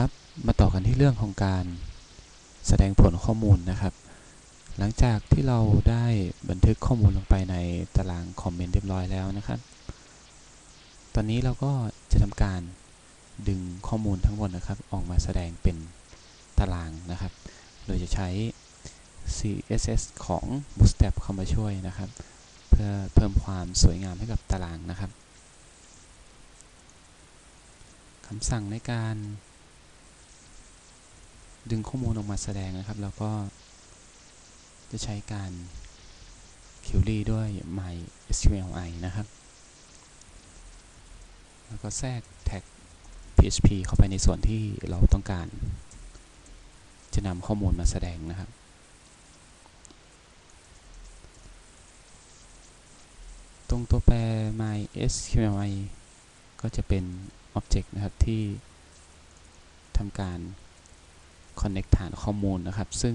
ครับ มาต่อกันที่เรื่องของการแสดงผลข้อมูลนะครับ หลังจากที่เราได้บันทึกข้อมูลลงไปในตารางคอมเมนต์เรียบร้อยแล้วนะครับ ตอนนี้เราก็จะทำการดึงข้อมูลทั้งหมดนะครับ ออกมาแสดงเป็นตารางนะครับ โดยจะใช้ CSS ของ Bootstrap เข้ามาช่วยนะครับ เพื่อเพิ่มความสวยงามให้กับตารางนะครับคำสั่งในการ ดึงข้อมูลออกมาแสดงนะครับ แล้วก็จะใช้การ query ด้วย MySQLi นะครับ แล้วก็แทรกแท็ก PHP เข้าไปในส่วนที่เราต้องการ จะนำข้อมูลมาแสดงนะครับ ตรงตัวแปร MySQLi ก็จะเป็น Object นะครับที่ทำการ connect ฐานข้อมูลนะครับ ซึ่ง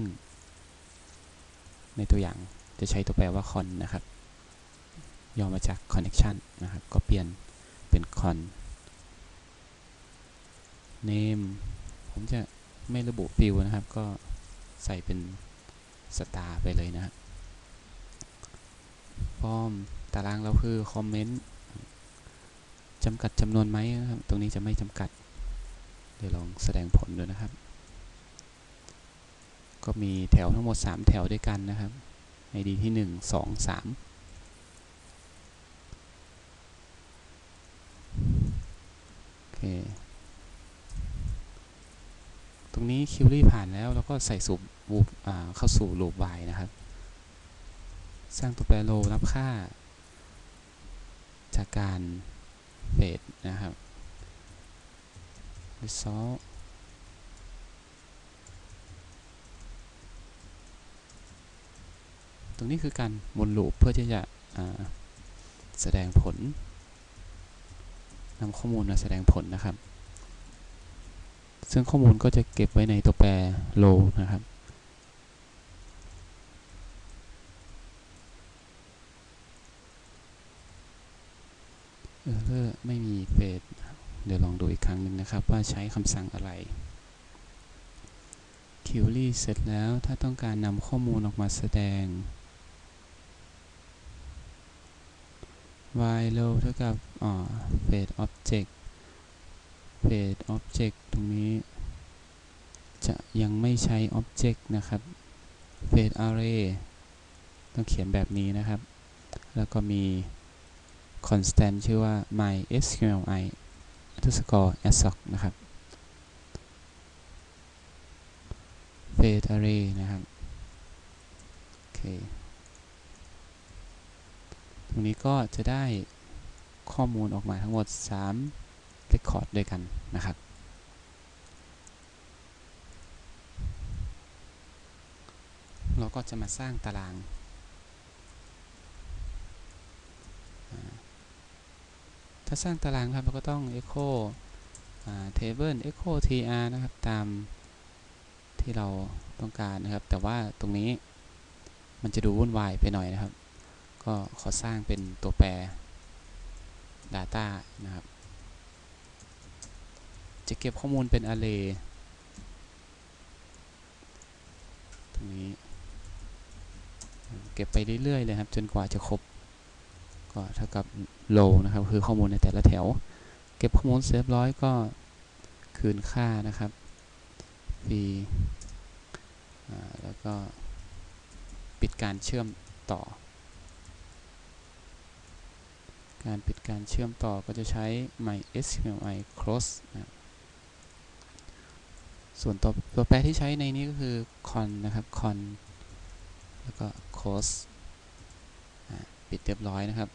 ในตัวอย่างจะใช้ตัวแปรว่า con นะครับ ย่อมาจาก connection นะครับ ก็เปลี่ยนเป็น con name ผมจะไม่ระบุฟิลนะครับ ก็ใส่เป็น star ไปเลยนะครับ form ตารางเราคือ comment จำกัดจำนวนไหมนะครับ ตรงนี้จะไม่จำกัด เดี๋ยวลองแสดงผลดูนะครับ ก็มีแถวทั้งหมด 3 แถวด้วยกันนะครับ ID ที่ 1 2 3โอเคตรงนี้คิวรี่ผ่านแล้ว แล้วก็ใส่สูบวูเข้าสู่ลูป y นะครับ สร้างตัวแปรโลรับค่า จากการเฟดนะครับ result ตรงนี้คือการวนลูปเพื่อที่จะแสดงผลนำข้อมูลมาแสดงผลนะครับ ซึ่งข้อมูลก็จะเก็บไว้ในตัวแปร row นะครับเออเไม่มีเฟดเดี๋ยวลองดูอีกครั้งหนึ่งนะครับ ว่าใช้คำสั่งอะไร query เสร็จแล้วถ้าต้องการนำข้อมูลออกมาแสดง while row เท่ากับอ่า fade object fade object ตรงนี้ จะยังไม่ใช้ object นะครับ fade array ต้องเขียนแบบนี้นะครับ แล้วก็มี constant ชื่อว่า mysqli underscore assoc นะครับ fade array นะครับ โอเค ตรงนี้ก็จะได้ข้อมูลออกมาทั้งหมด3 record ด้วยกันนะครับ เราก็จะมาสร้างตาราง ถ้าสร้างตารางครับเราก็ต้อง echo table echo tr นะครับ ตามที่เราต้องการนะครับ แต่ว่าตรงนี้มันจะดูวุ่นวายไปหน่อยนะครับ ก็ขอสร้างเป็นตัวแปร data นะครับ จะเก็บข้อมูลเป็น array ตรงนี้ เก็บไปเรื่อยๆเลยครับ จนกว่าจะครบ ก็เท่ากับ row นะครับ คือข้อมูลในแต่ละแถว เก็บข้อมูลเสร็จเรียบร้อยก็คืนค่านะครับ v แล้วก็ปิดการเชื่อมต่อ การปิดการเชื่อมต่อก็จะใช้ mysqli close นะส่วนตัวตัวแปรที่ใช้ในนี้ก็คือ con นะครับ con แล้วก็ close ปิดเรียบร้อยนะครับ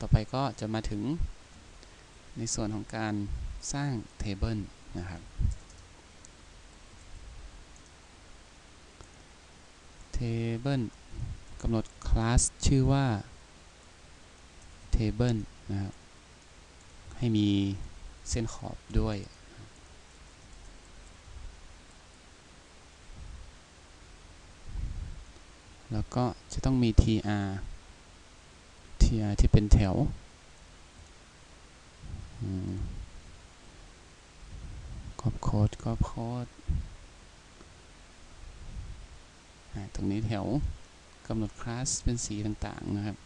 ต่อไปก็จะมาถึงในส่วนของการสร้าง table นะครับ table กำหนด class ชื่อว่า table นะครับ ให้มีเส้นขอบด้วย แล้วก็จะต้องมี tr tr ที่เป็นแถวกรอบโค้ดกรอบโค้ดตรงนี้แถวกำหนดคลาสเป็นสีต่างๆนะครับ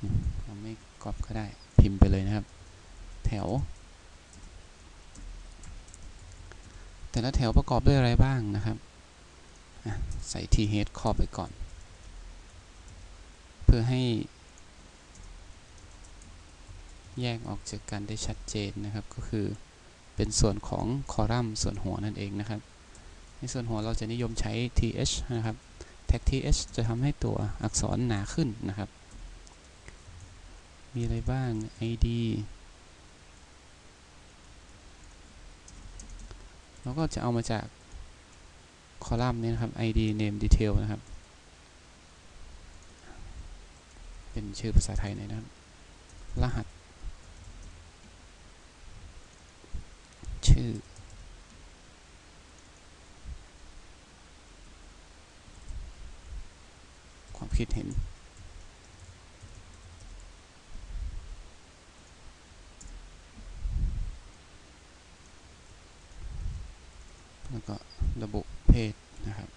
อืมเราไม่ กรอบก็ได้พิมพ์ไปเลยนะครับ แถว แต่ละแถวประกอบด้วยอะไรบ้างนะครับอะใส่ th ครอบไปก่อน เพื่อให้ แยกออกจากกันได้ชัดเจนนะครับ ก็คือเป็นส่วนของคอลัมน์ส่วนหัวนั่นเองนะครับ ในส่วนหัวเราจะนิยมใช้ th นะครับ แท็ก th จะทำให้ตัวอักษรหนาขึ้นนะครับ มีอะไรบ้าง id เราก็จะเอามาจากคอลัมน์นี้นะครับ id name detail นะครับ เป็นชื่อภาษาไทยหน่อยนะครับ รหัส ชื่อ ความคิดเห็น แล้วก็ระบุเพศนะครับ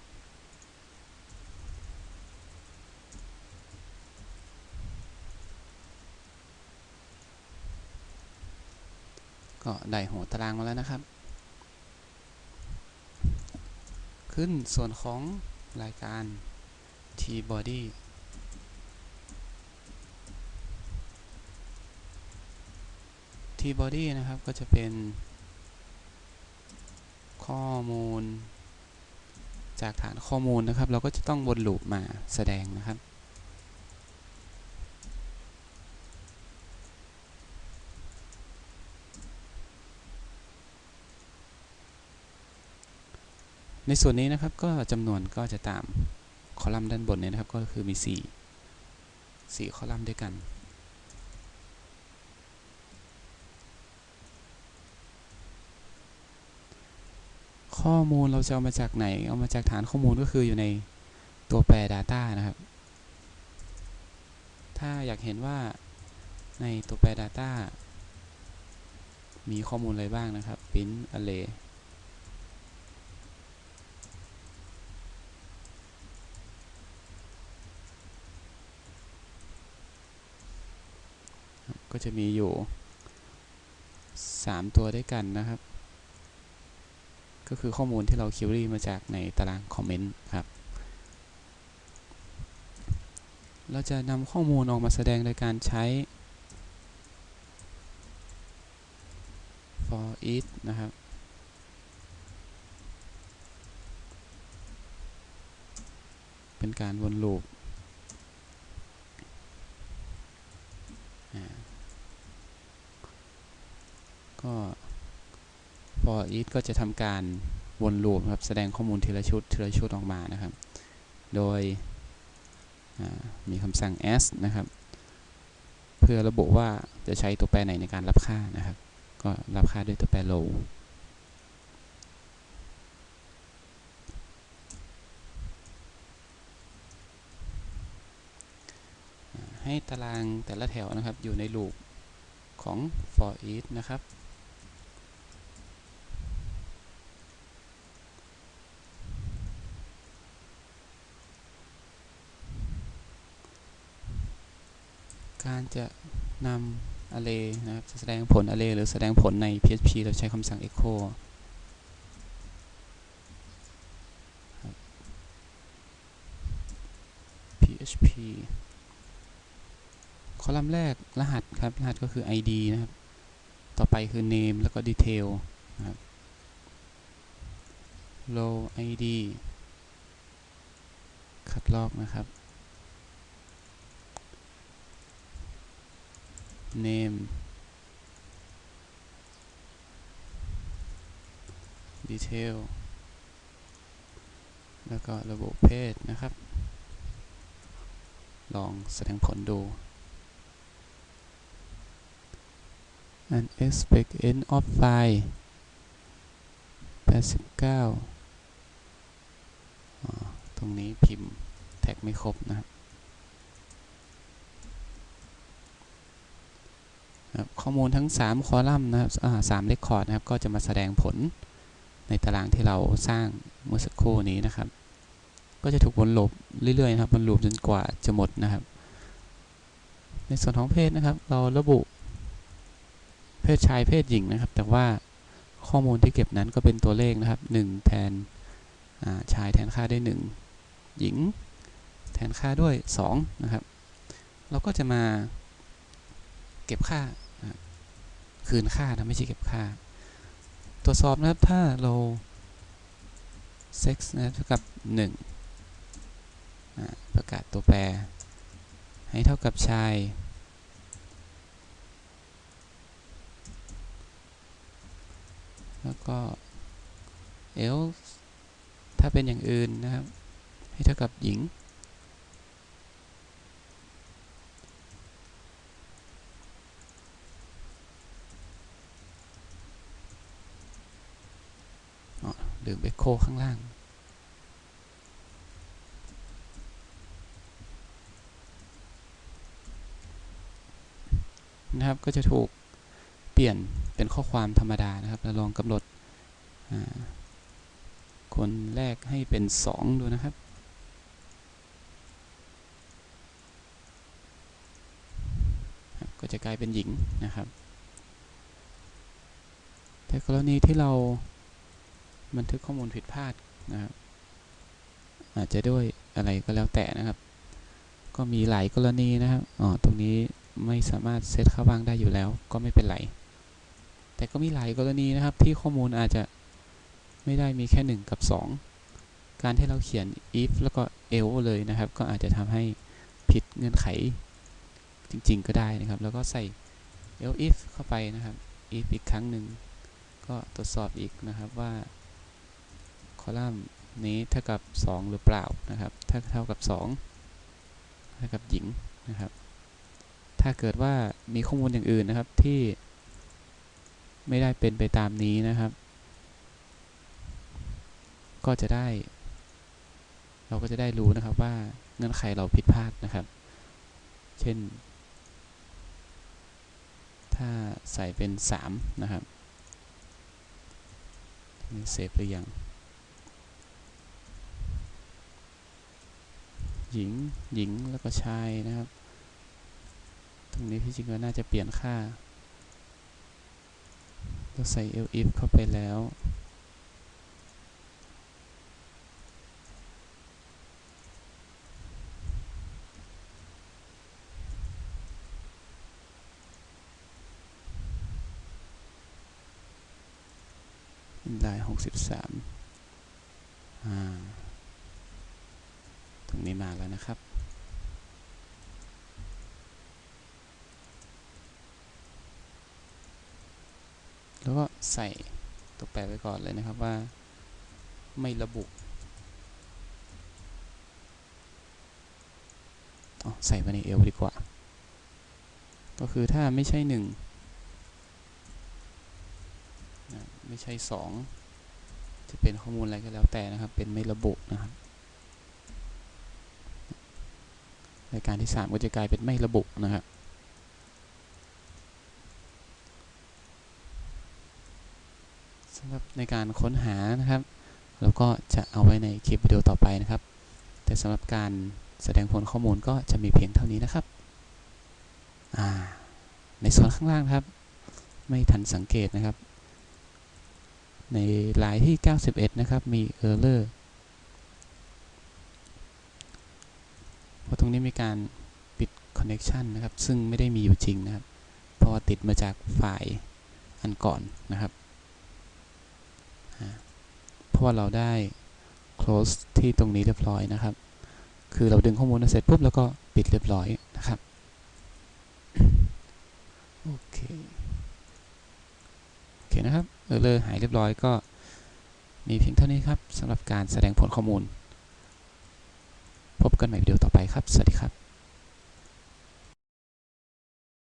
ก็ได้หัวตารางมาแล้วนะครับ ขึ้นส่วนของรายการ t-body t-body นะครับก็จะเป็น ข้อมูล จากฐานข้อมูลนะครับ เราก็จะต้องวนลูปมาแสดงนะครับ ในส่วนนี้นะครับก็จำนวนก็จะตามคอลัมน์ด้านบนเนี่ยนะครับก็คือมี 4 4 คอลัมน์ด้วยกัน ข้อมูลเราจะเอามาจากไหน เอามาจากฐานข้อมูลก็คืออยู่ในตัวแปร Data นะครับ ถ้าอยากเห็นว่าในตัวแปร Data มีข้อมูลอะไรบ้างนะครับ print array ก็จะมีอยู่ 3 ตัวด้วยกันนะครับ ก็คือข้อมูลที่เราคิวรี่มาจากในตารางคอมเมนต์ครับ เราจะนำข้อมูลออกมาแสดงโดยการใช้ for each นะครับเป็นการวนลูป ก็ for each ก็จะทำการวนลูปครับแสดงข้อมูลทีละชุดทีละชุดออกมานะครับ โดยมีคำสั่ง s นะครับ เพื่อระบุว่าจะใช้ตัวแปรไหนในการรับค่านะครับ ก็รับค่าด้วยตัวแปร low ให้ตารางแต่ละแถวนะครับอยู่ในลูปของ for each นะครับ จะนำ array นะครับจะแสดงผล array หรือแสดงผลใน PHP เราใช้คำสั่ง echo PHP คอลัมน์แรกรหัสครับ รหัสก็คือ ID นะครับ ต่อไปคือ name แล้วก็ detail นะครับ row ID คัดลอกนะครับ name detail แล้วก็ระบุเพศนะครับ ลองแสดงผลดู and expect end of file 89 ตรงนี้พิมพ์แท็กไม่ครบนะครับ นะครับ ข้อมูลทั้ง 3 คอลัมน์นะครับสามเรคคอร์ดนะครับ ก็จะมาแสดงผลในตารางที่เราสร้างเมื่อสักครู่นี้นะครับ ก็จะถูกวนลูปเรื่อยๆนะครับวนลูปจนกว่าจะหมดนะครับ ในส่วนของเพศนะครับ เราระบุเพศชายเพศหญิงนะครับ แต่ว่าข้อมูลที่เก็บนั้นก็เป็นตัวเลขนะครับ 1 แทนาชายแทนค่าด้วย1หญิง แทนค่าด้วย 2 นะครับ เราก็จะมาเก็บค่า คืนค่านะไม่ใช่เก็บค่า ตรวจสอบนะครับถ้าเรา sex นะเท่ากับ1อ่าประกาศตัวแปร ให้เท่ากับชาย แล้วก็ else ถ้าเป็นอย่างอื่นนะครับ ให้เท่ากับหญิง ลืมเอ็กโคข้างล่าง นะครับ ก็จะถูกเปลี่ยนเป็นข้อความธรรมดานะครับ เราลองกำหนดคนแรกให้เป็น 2 ดูนะครับก็จะกลายเป็นหญิงนะครับ แต่กรณีที่เรา บันทึกข้อมูลผิดพลาดนะครับอาจจะด้วยอะไรก็แล้วแต่นะครับ ก็มีหลายกรณีนะครับอ๋อตรงนี้ไม่สามารถเซตค่าว่างได้อยู่แล้ว ก็ไม่เป็นไร แต่ก็มีหลายกรณีนะครับ ที่ข้อมูลอาจจะไม่ได้มีแค่ 1 กับ 2 การที่เราเขียน if แล้วก็ else เลยนะครับ ก็อาจจะทำให้ผิดเงื่อนไขจริง ๆ ก็ได้นะครับ แล้วก็ใส่ else if เข้าไปนะครับ if อีกครั้งหนึ่งก็ตรวจสอบอีกนะครับว่า คอลัมน์นี้เท่ากับ 2 หรือเปล่านะครับ ถ้าเท่ากับ 2 เท่ากับหญิงนะครับ ถ้าเกิดว่ามีข้อมูลอย่างอื่นนะครับที่ไม่ได้เป็นไปตามนี้นะครับ ก็จะได้ เราก็จะได้รู้นะครับว่าเงื่อนไขเราผิดพลาดนะครับ เช่น ถ้าใส่เป็น 3 นะครับนี่เซฟหรือยัง หญิงหญิงแล้วก็ชายนะครับ ตรงนี้ที่จริงก็น่าจะเปลี่ยนค่าเราใส่ l if เข้าไปแล้วได้หกสิบสามอ่า นี้มาแล้วนะครับ แล้วก็ใส่ตัวแปรไว้ก่อนเลยนะครับว่า ไม่ระบุใส่ไว้ในเอลดีกว่า ก็คือถ้าไม่ใช่หนึ่งไม่ใช่สองจะเป็นข้อมูลอะไรก็แล้วแต่นะครับ เป็นไม่ระบุนะครับ รายการที่ 3 ก็จะกลายเป็นไม่ระบุนะครับสำหรับในการค้นหานะครับเราก็จะเอาไว้ในคลิปวิดีโอต่อไปนะครับ แต่สำหรับการแสดงผลข้อมูลก็จะมีเพียงเท่านี้นะครับในส่วนข้างล่างครับ ไม่ทันสังเกตนะครับ ในลายที่ 91 นะครับ มี error เพ ราะตรงนี้มีการปิด connection นะครับ ซึ่งไม่ได้มีอยู่จริงนะครับ เพราะว่าติดมาจากไฟล์อันก่อนนะครับ เพราะว่าเราได้ close ที่ตรงนี้เรียบร้อยนะครับ คือเราดึงข้อมูลเสร็จปุ๊บแล้วก็ปิดเรียบร้อยนะครับ โอเค โอเคนะครับ เออเลยหายเรียบร้อยก็มีเพียงเท่านี้ครับสำหรับการแสดงผลข้อมูล พบกันใหม่วิดีโอต่อไปครับ สวัสดีครับ